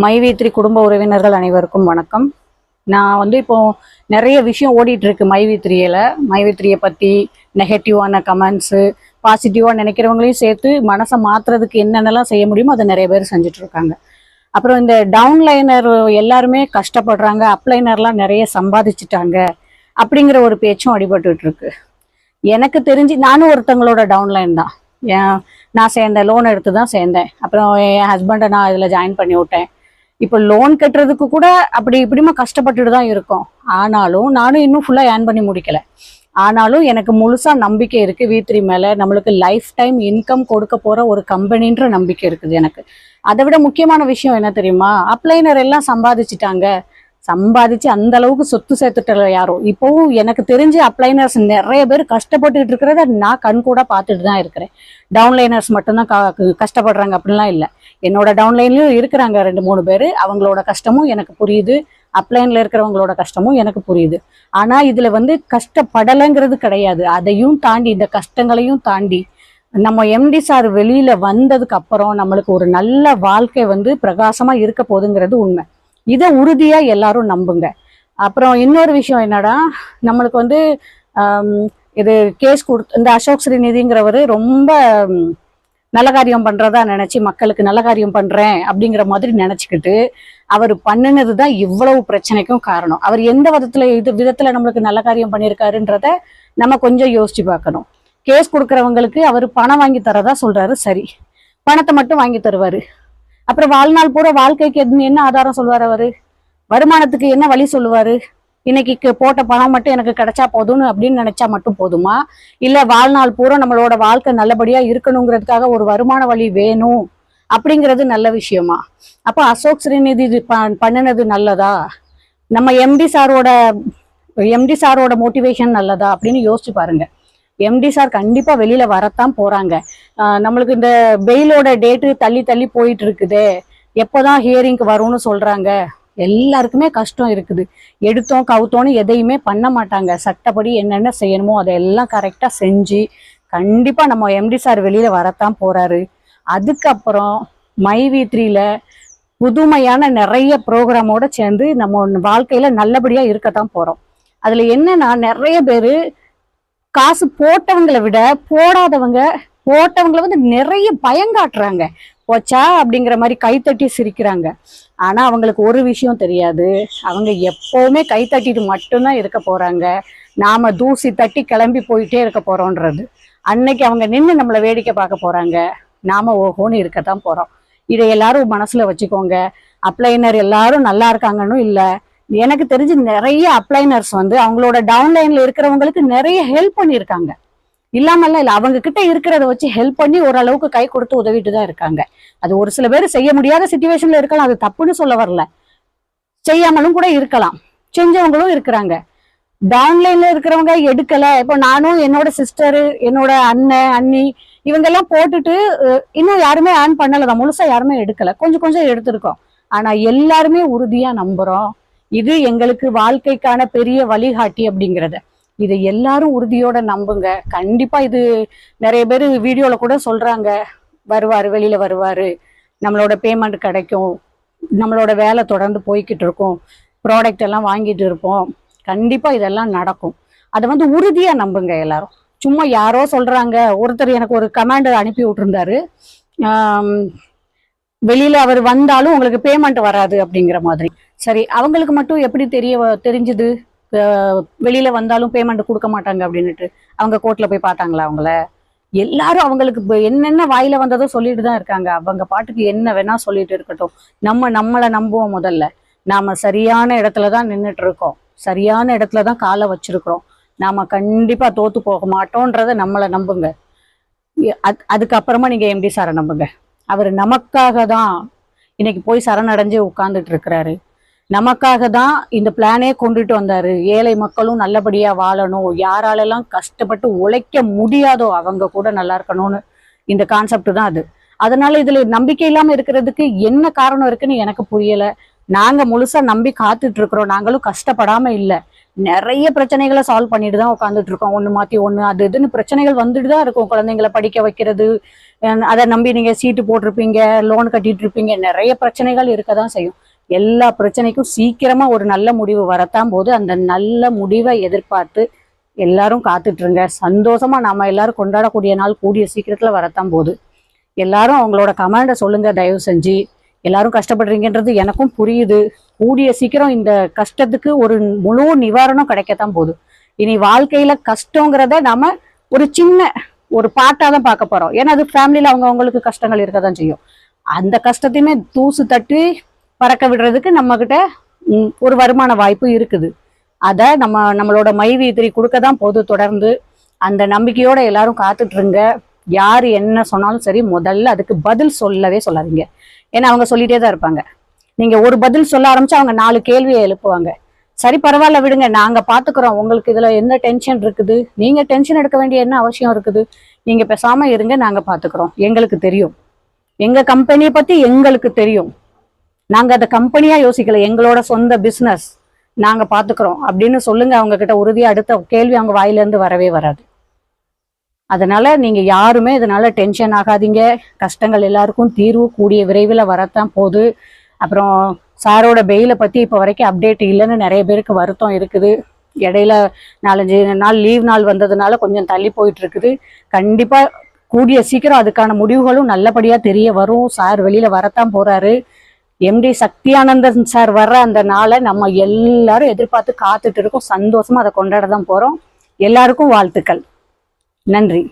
மைவேத்ரி குடும்ப உறவினர்கள் அனைவருக்கும் வணக்கம். நான் வந்து இப்போ நிறைய விஷயம் ஓடிட்டு இருக்கு மைவேத்ரியில. மைவேத்ரியை பத்தி நெகட்டிவான கமெண்ட்ஸு பாசிட்டிவாக நினைக்கிறவங்களையும் சேர்த்து மனசை மாத்துறதுக்கு என்னென்னலாம் செய்ய முடியுமோ அதை நிறைய பேர் செஞ்சுட்டு இருக்காங்க அப்புறம் இந்த டவுன்லைனர் எல்லாருமே கஷ்டப்படுறாங்க அப்ளைனர்லாம் நிறைய சம்பாதிச்சுட்டாங்க அப்படிங்கிற ஒரு பேச்சும் அடிபட்டுட்டு இருக்கு எனக்கு தெரிஞ்சு நானும் ஒருத்தங்களோட டவுன்லைன் தான். ஏன் நான் சேர்ந்தேன் லோன் எடுத்து தான் சேர்ந்தேன். அப்புறம் என் ஹஸ்பண்டை நான் இதில் ஜாயின் பண்ணி விட்டேன். இப்போ லோன் கட்டுறதுக்கு கூட அப்படி இப்படிமா கஷ்டப்பட்டுட்டு தான் இருக்கோம். ஆனாலும் நானும் இன்னும் ஃபுல்லாக ஏர்ன் பண்ணி முடிக்கல. ஆனாலும் எனக்கு முழுசாக நம்பிக்கை இருக்குது வி த்ரீ மேலே. நம்மளுக்கு லைஃப் டைம் இன்கம் கொடுக்க போகிற ஒரு கம்பெனின்ற நம்பிக்கை இருக்குது எனக்கு. அதை விட முக்கியமான விஷயம் என்ன தெரியுமா? அப்ளைனர் எல்லாம் சம்பாதிச்சிட்டாங்க. சம்பாதிச்சு அந்த அளவுக்கு சொத்து சேர்த்துட்டல யாரும் இப்போவும் எனக்கு தெரிஞ்சு அப்ளைனர்ஸ் நிறைய பேர் கஷ்டப்பட்டுட்டு இருக்கிறத நான் கண் கூட பார்த்துட்டு தான் இருக்கிறேன். டவுன்லைனர்ஸ் மட்டும்தான் க- கஷ்டப்படுறாங்க அப்படிலாம் இல்லை. என்னோட டவுன்லைன்லயும் இருக்கிறாங்க ரெண்டு மூணு பேர். அவங்களோட கஷ்டமும் எனக்கு புரியுது. அப்ளைன்ல இருக்கிறவங்களோட கஷ்டமும் எனக்கு புரியுது. ஆனா இதுல வந்து கஷ்டப்படலைங்கிறது கிடையாது. அதையும் தாண்டி இந்த கஷ்டங்களையும் தாண்டி நம்ம எம்டி சார் வெளியில வந்ததுக்கு அப்புறம் நம்மளுக்கு ஒரு நல்ல வாழ்க்கை வந்து பிரகாசமா இருக்க போகுதுங்கிறது உண்மை. இதை உறுதியா எல்லாரும் நம்புங்க. அப்புறம் இன்னொரு விஷயம் என்னடா நம்மளுக்கு வந்து இது கேஸ் கொடுத்து இந்த அசோக் ஸ்ரீநிதிங்கிறவர் ரொம்ப நல்ல காரியம் பண்றதா நினைச்சு மக்களுக்கு நல்ல காரியம் பண்றேன் அப்படிங்கிற மாதிரி நினைச்சுக்கிட்டு அவர் பண்ணினது தான் இவ்வளவு பிரச்சனைக்கும் காரணம். அவர் எந்த விதத்துல இது விதத்துல நம்மளுக்கு நல்ல காரியம் பண்ணியிருக்காருன்றத நம்ம கொஞ்சம் யோசிச்சு பார்க்கணும். கேஸ் கொடுக்கறவங்களுக்கு அவர் பணம் வாங்கி தரதா சொல்றாரு சரி. பணத்தை மட்டும் வாங்கி தருவாரு. அப்புறம் வாழ்நாள் பூரா வாழ்க்கைக்கு என்ன ஆதாரம் சொல்வார் அவரு? வருமானத்துக்கு என்ன வழி சொல்லுவாரு? இன்னைக்கு போட்ட பணம் மட்டும் எனக்கு கிடைச்சா போதும்னு அப்படின்னு நினைச்சா மட்டும் போதுமா? இல்ல வாழ்நாள் பூரா நம்மளோட வாழ்க்கை நல்லபடியா இருக்கணுங்கிறதுக்காக ஒரு வருமான வழி வேணும் அப்படிங்கிறது நல்ல விஷயமா? அப்ப அசோக் ஸ்ரீநிதி இது பண்ணினது நல்லதா? நம்ம எம்டி சாரோட எம்டி சாரோட மோட்டிவேஷன் நல்லதா அப்படின்னு யோசிச்சு பாருங்க. எம்டி சார் கண்டிப்பா வெளியில வரத்தான் போறாங்க. நம்மளுக்கு இந்த பெயிலோட டேட்டு தள்ளி தள்ளி போயிட்டு இருக்குது. எப்போதான் ஹியரிங்க்கு வரும்னு சொல்றாங்க? எல்லாருக்குமே கஷ்டம் இருக்குது. எடுத்தோம் கவுத்தோன்னு எதையுமே பண்ண மாட்டாங்க. சட்டப்படி என்னென்ன செய்யணுமோ அதெல்லாம் கரெக்டா செஞ்சு கண்டிப்பா நம்ம எம்டி சார் வெளியில வரத்தான் போறாரு. அதுக்கப்புறம் மை வி த்ரீல புதுமையான நிறைய ப்ரோக்ராமோட சேர்ந்து நம்ம வாழ்க்கையில நல்லபடியா இருக்கத்தான் போறோம். அதுல என்னன்னா நிறைய பேரு காசு போட்டவங்களை விட போடாதவங்க போட்டவங்களை வந்து நிறைய பயங்காட்டுறாங்க. போச்சா அப்படிங்கிற மாதிரி கைத்தட்டி சிரிக்கிறாங்க. ஆனால் அவங்களுக்கு ஒரு விஷயம் தெரியாது. அவங்க எப்போவுமே கைத்தட்டிட்டு மட்டும்தான் இருக்க போகிறாங்க நாம் தூசி தட்டி கிளம்பி போயிட்டே இருக்க போகிறோன்றது அன்னைக்கு அவங்க நின்று நம்மளை வேடிக்கை பார்க்க போகிறாங்க நாம் ஓஹோன்னு இருக்கத்தான் போகிறோம் இதை எல்லாரும் மனசில் வச்சுக்கோங்க. அப்ளைனர் எல்லாரும் நல்லா இருக்காங்கன்னு இல்லை. எனக்கு தெரிஞ்சு நிறைய அப்ளைனர்ஸ் வந்து அவங்களோட டவுன்லைனில் இருக்கிறவங்களுக்கு நிறைய ஹெல்ப் பண்ணியிருக்காங்க. இல்லாமல்லாம் இல்லை அவங்க கிட்ட இருக்கிறத வச்சு ஹெல்ப் பண்ணி ஓரளவுக்கு கை கொடுத்து உதவிட்டு தான் இருக்காங்க. அது ஒரு சில பேர் செய்ய முடியாத சுச்சுவேஷன்ல இருக்கலாம். அது தப்புன்னு சொல்ல வரல. செய்யாமலும் கூட இருக்கலாம். செஞ்சவங்களும் இருக்கிறாங்க. டவுன்லைன்ல இருக்கிறவங்க எடுக்கல. இப்போ நானும் என்னோட சிஸ்டரு என்னோட அண்ணன் அண்ணி இவங்கெல்லாம் போட்டுட்டு இன்னும் யாருமே ஆன் பண்ணலதான் முழுசா யாருமே எடுக்கல. கொஞ்சம் கொஞ்சம் எடுத்திருக்கோம். ஆனா எல்லாருமே உறுதியா நம்புறோம். இது எங்களுக்கு வாழ்க்கைக்கான பெரிய வழிகாட்டி அப்படிங்கறத. இதை எல்லாரும் உறுதியோட நம்புங்க. கண்டிப்பா இது நிறைய பேர் வீடியோல கூட சொல்றாங்க. வருவார் வெளியில் வருவார். நம்மளோட பேமெண்ட் கிடைக்கும். நம்மளோட வேலை தொடர்ந்து போய்கிட்டு இருக்கும். ப்ராடக்ட் எல்லாம் வாங்கிட்டு இருப்போம். கண்டிப்பாக இதெல்லாம் நடக்கும். அதை வந்து உறுதியாக நம்புங்க எல்லாரும். சும்மா யாரோ சொல்கிறாங்க ஒருத்தர் எனக்கு ஒரு கமாண்ட் அனுப்பி விட்டுருந்தாரு. வெளியில் அவர் வந்தாலும் உங்களுக்கு பேமெண்ட் வராது அப்படிங்கிற மாதிரி. சரி அவங்களுக்கு மட்டும் எப்படி தெரிய வ- தெரிஞ்சுது? வெளியில் வந்தாலும் பேமெண்ட் கொடுக்க மாட்டாங்க அப்படின்னுட்டு. அவங்க கோர்ட்டில் போய் பார்த்தாங்களா அவங்கள? எல்லாரும் அவங்களுக்கு என்னென்ன வாயில வந்ததோ சொல்லிட்டு தான் இருக்காங்க. அவங்க பாட்டுக்கு என்ன வேணா சொல்லிட்டு இருக்கட்டும். நம்ம நம்மளை நம்புவோம் முதல்ல. நாம சரியான இடத்துல தான் நின்றுட்டு இருக்கோம். சரியான இடத்துல தான் காலை வச்சிருக்கிறோம். நாம கண்டிப்பா தோத்து போக மாட்டோன்றத நம்மளை நம்புங்க. அது- அதுக்கப்புறமா நீங்க எம்டி சாரை நம்புங்க. அவர் நமக்காக தான் இன்னைக்கு போய் சரணடைஞ்சு உட்கார்ந்துட்டு இருக்கிறாரு. நமக்காக தான் இந்த பிளானே கொண்டுட்டு வந்தாரு. ஏழை மக்களும் நல்லபடியாக வாழணும். யாராலெல்லாம் கஷ்டப்பட்டு உழைக்க முடியாதோ அவங்க கூட நல்லா இருக்கணும்னு இந்த கான்செப்ட் தான் அது. அதனால இதுல நம்பிக்கை இல்லாம இருக்கிறதுக்கு என்ன காரணம் இருக்குன்னு எனக்கு புரியல. நாங்க முழுசா நம்பி காத்துட்டு இருக்கிறோம். நாங்களும் கஷ்டப்படாம இல்லை. நிறைய பிரச்சனைகளை சால்வ் பண்ணிட்டு தான் உட்காந்துட்டு இருக்கோம். ஒன்று மாற்றி ஒன்று அது இதுன்னு பிரச்சனைகள் வந்துட்டு தான் இருக்கும். குழந்தைங்களை படிக்க வைக்கிறது அதை நம்பி நீங்கள் சீட்டு போட்டிருப்பீங்க லோன் கட்டிட்டு இருப்பீங்க. நிறைய பிரச்சனைகள் இருக்க தான் செய்யும். எல்லா பிரச்சனைக்கும் சீக்கிரமா ஒரு நல்ல முடிவு வரத்தான் போது அந்த நல்ல முடிவை எதிர்பார்த்து எல்லாரும் காத்துட்டு இருங்க சந்தோஷமா நாம எல்லாரும் கொண்டாடக்கூடிய நாள் கூடிய சீக்கிரத்துல வரத்தான் போகுது. எல்லாரும் அவங்களோட கமாண்டை சொல்லுங்க தயவு செஞ்சு. எல்லாரும் கஷ்டப்படுறீங்கன்றது எனக்கும் புரியுது. கூடிய சீக்கிரம் இந்த கஷ்டத்துக்கு ஒரு முழு நிவாரணம் கிடைக்கத்தான் போகுது. இனி வாழ்க்கையில கஷ்டங்கிறத நாம ஒரு சின்ன ஒரு பாட்டாக தான் பார்க்க போறோம். ஏன்னா அது ஃபேமிலியில அவங்க அவங்களுக்கு கஷ்டங்கள் இருக்க தான் செய்யும். அந்த கஷ்டத்தையுமே தூசு தட்டி பறக்க விடுறதுக்கு நம்மக்கிட்ட ஒரு வருமான வாய்ப்பு இருக்குது. அதை நம்ம நம்மளோட மைவீத்திரி கொடுக்க தான் போது தொடர்ந்து அந்த நம்பிக்கையோட எல்லாரும் காத்துட்ருங்க. யார் என்ன சொன்னாலும் சரி முதல்ல அதுக்கு பதில் சொல்லவே சொல்லாதீங்க. ஏன்னா அவங்க சொல்லிட்டே தான் இருப்பாங்க. நீங்க ஒரு பதில் சொல்ல ஆரம்பிச்சு அவங்க நாலு கேள்வியை எழுப்புவாங்க. சரி பரவாயில்ல விடுங்க. நாங்க பாத்துக்கிறோம். உங்களுக்கு இதுல என்ன டென்ஷன் இருக்குது? நீங்க டென்ஷன் எடுக்க வேண்டிய என்ன அவசியம் இருக்குது? நீங்க பேசாம இருங்க. நாங்க பாத்துக்கிறோம். எங்களுக்கு தெரியும். எங்க கம்பெனியை பத்தி எங்களுக்கு தெரியும். நாங்க அதை கம்பெனியா யோசிக்கல எங்களோட சொந்த பிசினஸ் நாங்க பாத்துக்கிறோம். அப்படின்னு சொல்லுங்க அவங்க கிட்ட உறுதியா அடுத்த கேள்வி அவங்க வாயிலேருந்து வரவே வராது. அதனால நீங்க யாருமே இதனால டென்ஷன் ஆகாதீங்க. கஷ்டங்கள் எல்லாருக்கும் தீர்வு கூடிய விரைவில் வரத்தான் போகுது. அப்புறம் சாரோட பெயிலை பத்தி இப்போ வரைக்கும் அப்டேட் இல்லைன்னு நிறைய பேருக்கு வருத்தம் இருக்குது. இடையில நாலஞ்சு நாள் லீவ் நாள் வந்ததுனால கொஞ்சம் தள்ளி போயிட்டு இருக்குது. கண்டிப்பா கூடிய சீக்கிரம் அதுக்கான முடிவுகளும் நல்லபடியா தெரிய வரும். சார் வெளியில வரத்தான் போறாரு. எம்டி சக்தியானந்தன் சார் வர்ற அந்த நாளை நம்ம எல்லாரும் எதிர்பார்த்து காத்துட்டு இருக்கோம். சந்தோஷமா அதை கொண்டாட தான் போறோம். எல்லாருக்கும் வாழ்த்துக்கள். நன்றி.